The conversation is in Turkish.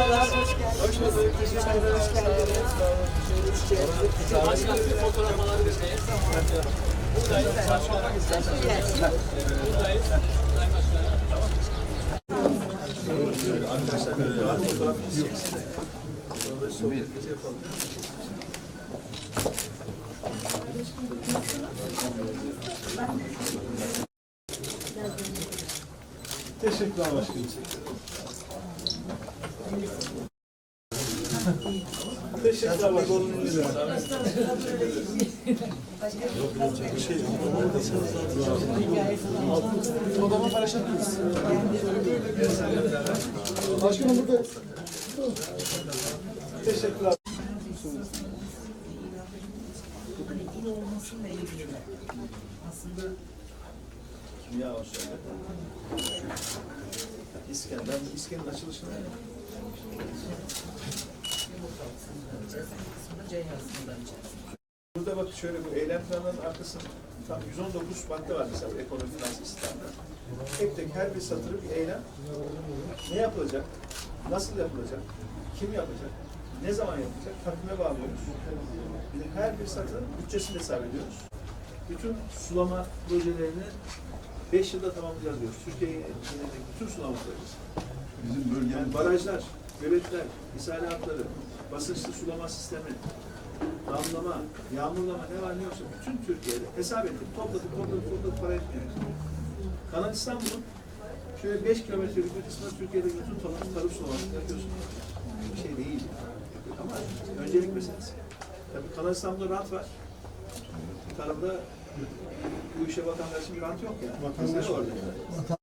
Hoş bulduk. Teşekkür ederim. Sağ olun. Başkan bir fotoğraf alabilir miyiz? Buradayız. Başkan Buradayız. Buradayız başkanım. Arkadaşlar. Fotoğraf yapalım. Teşekkürler başkanım. Teşekkürler. Odama paylaşabilir miyiz? Başkanım burada. Teşekkürler. Kimya var şöyle. İskender. İskender açılışını Burada bak şöyle bu eylem planlarının arkasında tam 119 madde var mesela ekonomi finans sistemde. Tek tek her bir satırı bir eylem. Ne yapılacak? Nasıl yapılacak? Kim yapacak? Ne zaman yapılacak? Takvime bağlıyoruz. Bir de her bir satırın bütçesini hesap ediyoruz. Bütün sulama projelerini 5 yılda tamamlayacağız diyoruz. Türkiye'nin bütün sulama projesi. Bizim bölgenin Yani barajlar, göletler, ishal hatları, basınçlı sulama sistemi, damlama, yağmurlama ne var ne yoksa bütün Türkiye'de hesap ettik, topladık, topladık, topladık, para etmiyor. Kanal İstanbul'un şöyle 5 kilometrelik bir kısmında Türkiye'deki bütün tarım, tarım sulamasını yapıyorsun. Bir şey değil. Ama öncelik meselesi. Tabii Kanal İstanbul'da rant var. Tarımda bu işe vatandaşın bir rant yok yani. Vatandaş orada.